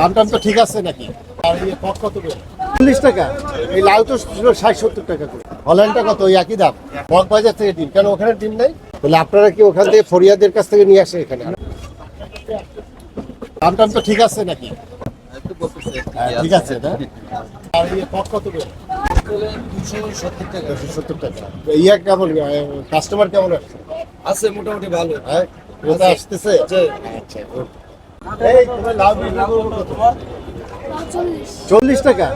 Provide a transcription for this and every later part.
দাম তো ঠিক আছে নাকি? আর এই পট কত চল্লিশ টাকা। এই লাউ তো ছিল ষাট সত্তর টাকা করে। হল্যান্ডটা কত? ওই একই দাম। বাজার থেকে ডিম। কেন ওখানে ডিম নেই? তাহলে আপনারা কি ওখান থেকে ফরিয়াদের কাছ থেকে নিয়ে আসে এখানে? দাম টাম তো ঠিক আছে নাকি? হ্যাঁ, ঠিক আছে না? আর এই পট কত সত্তর টাকা। ইয়া কেমন কাস্টমার কেমন আসছে আছে মোটামুটি ভালো। হ্যাঁ আসতেছে? আচ্ছা চল্লিশ টাকা।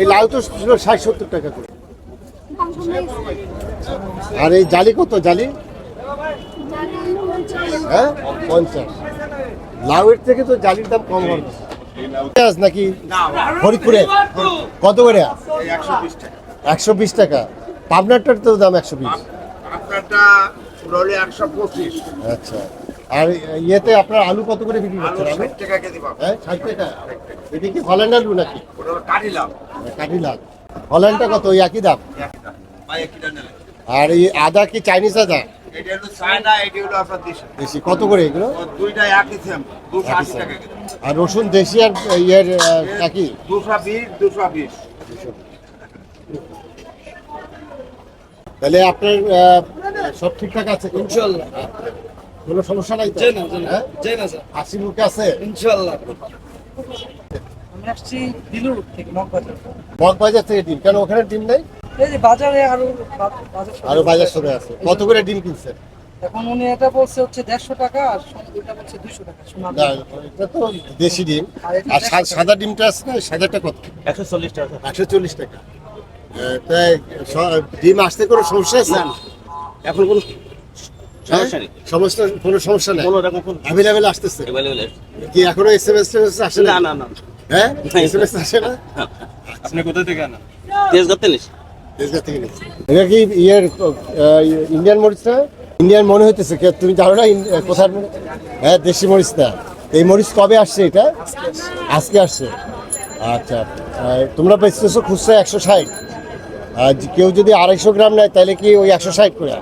এই লাউ তো ছিল ষাট সত্তর টাকা করে। আর এই জালি কত জালি? হ্যাঁ পঞ্চাশ। লাউয়ের থেকে তো জালির দাম কম হবে পেঁয়াজ নাকি? ফরিদপুরে। কত করে? একশো বিশ টাকা। পাবনারটার তো দাম একশো বিশ। আচ্ছা। আর ইয়েতে আপনার আলু কত করে বিক্রি করছেন আলু ষাট টাকা কেজি পাবো। হ্যাঁ ষাট টাকা। এটা কি হল্যান্ড আলু নাকি? ওটা কাটিলাম কাঠি লাগ হল্যান্ডটা কত? ওই একই দাম? ভাই কিনা নেবেন। আর এই আদা কি চাইনিজ আদা? এটা হলো চায়না এটি হলো আপনার দেশি। বেশি কত করে এগুলো? দুইটা একই সেম দুশো টাকা কেজি। আর রসুন দেশি আর ইয়ের আহ, একই? দুশো বিশ দুশো বিশ। তাহলে আপনার সব ঠিকঠাক আছে তো? কোনো সমস্যা নাই তো? না হ্যাঁ? জি না স্যার হাসি মুখে আছে? ইনশাল্লাহ আমি আসছি দিলুর থেকে মগবাজার। বাজার থেকে ডিম। কেন ওখানে ডিম নেই? এই যে বাজারে আরও আরও বাজার আছে। সবে আছে কত করে ডিম কিনছেন? এখন উনি এটা বলছে হচ্ছে দেড়শো টাকা আর বলছে টাকা। এটা তো দেশি ডিম। আর সা- সাদা ডিমটা আছে না সাদাটা কত? একশো চল্লিশ টাকা। একশো চল্লিশ টাকা। আহ, তাই ডিম আসতে কোনো সমস্যা আছে? এখন কোনো সমস্যা কোনো সমস্যা নেই। কোনো রকম কোনো অ্যাভেলেবেল আসতেছে। কি এখনও এস এম আসে না না না। না হ্যাঁ এস আসে না? আপনি কোথা থেকে আনা তেজ করতে নিস থেকে এটা কি ইয়ের ইন্ডিয়ান মরিচ না? ইন্ডিয়ান মনে হইতেছে তুমি জানো না কোথার হ্যাঁ দেশি মরিচ না। এই মরিচ কবে আসছে এটা? আজকে আসছে। আচ্ছা তোমরা বেচতেছো খুচরা একশো ষাট। আর কেউ যদি আড়াইশো গ্রাম নেয় তাহলে কি ওই একশো ষাট করে।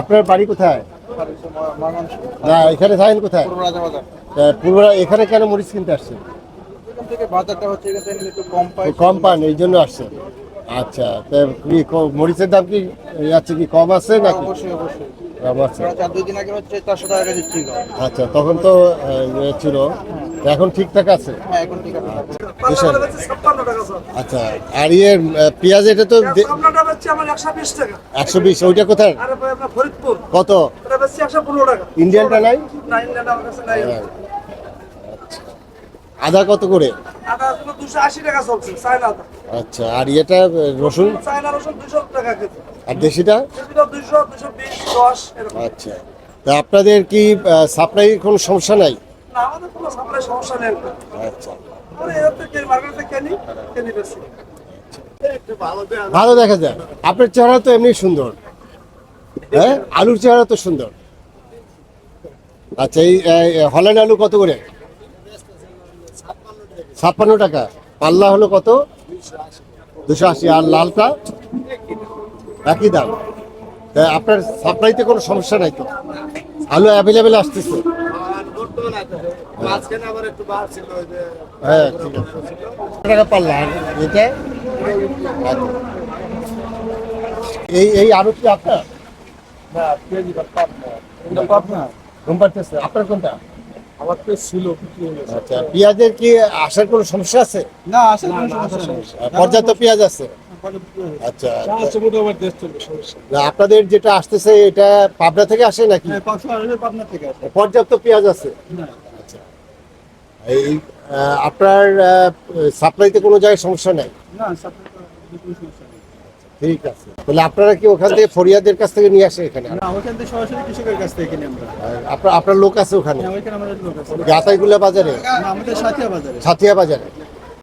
আপনার বাড়ি কোথায়? না এখানে থাকেন কোথায়? পূর্বরা এখানে কেন মরিচ কিনতে আসছেন? কম পান এই জন্য আসছে। আচ্ছা মরিচের দাম কি আছে কি কম আছে নাকি? কম আছে। আচ্ছা তখন তো ইয়ে ছিল। তা এখন ঠিকঠাক আছে? হ্যাঁ আচ্ছা আর ইয়ে পেঁয়াজ এটা তো একশো বিশ ওইটা কোথায়? কত? এটা ইন্ডিয়ানটা নাই? হ্যাঁ। আচ্ছা। আদা কত করে? আচ্ছা আর ইয়েটা রসুন? আর দেশিটা? আচ্ছা। তা আপনাদের কি সাপ্লাই কোনো সমস্যা নাই? না আমাদের কোনো সাপ্লাই সমস্যা নেই। আচ্ছা। আমরা এর থেকে মার্কেট থেকে কিনি কিনি বেশি ভালো দেখা যায়। আপনার চেহারা তো এমনি সুন্দর। হ্যাঁ? আলুর চেহারা তো সুন্দর। আচ্ছা এই এই, হল্যান্ড আলু কত করে? ছাপ্পান্ন টাকা। পাল্লা হলো কত? দুশো আশি। আর লালটা? একই দাম। তা আপনার সাপ্লাইতে কোনো সমস্যা নাই তো? আলু অ্যাভেলেবেল আসতেছে। হ্যাঁ ঠিক আছে। টাকা পাল্লা এটা? আচ্ছা। এই এই কি আপনার? আপনার কোনটা? আমার তো ছিল বিক্রি গেছে। আচ্ছা পেঁয়াজের কি আসার কোনো সমস্যা আছে? না আসলে কোনো সমস্যা পর্যাপ্ত পেঁয়াজ আছে? আচ্ছা না, আপনাদের যেটা আসতেছে এটা পাবনা থেকে আসে নাকি? হ্যাঁ পাঁচশো আসলে পাবনা থেকে আসে। পর্যাপ্ত পেঁয়াজ আছে? না। আচ্ছা এই আপনার সাপ্লাইতে কোনো জায়গায় সমস্যা নেই? না ঠিক আছে। তাহলে আপনারা কি ওখান থেকে ফরিয়াদের কাছ থেকে নিয়ে আসে এখানে? না ওইখান থেকে সরাসরি কৃষকের কাছ থেকে কিনে আমরা। আপনার আপনার লোক আছে ওখানে? হ্যাঁ আমাদের লোক আছে। বাজারে? না আমাদের সাথিয়া বাজারে। সাথিয়া বাজারে?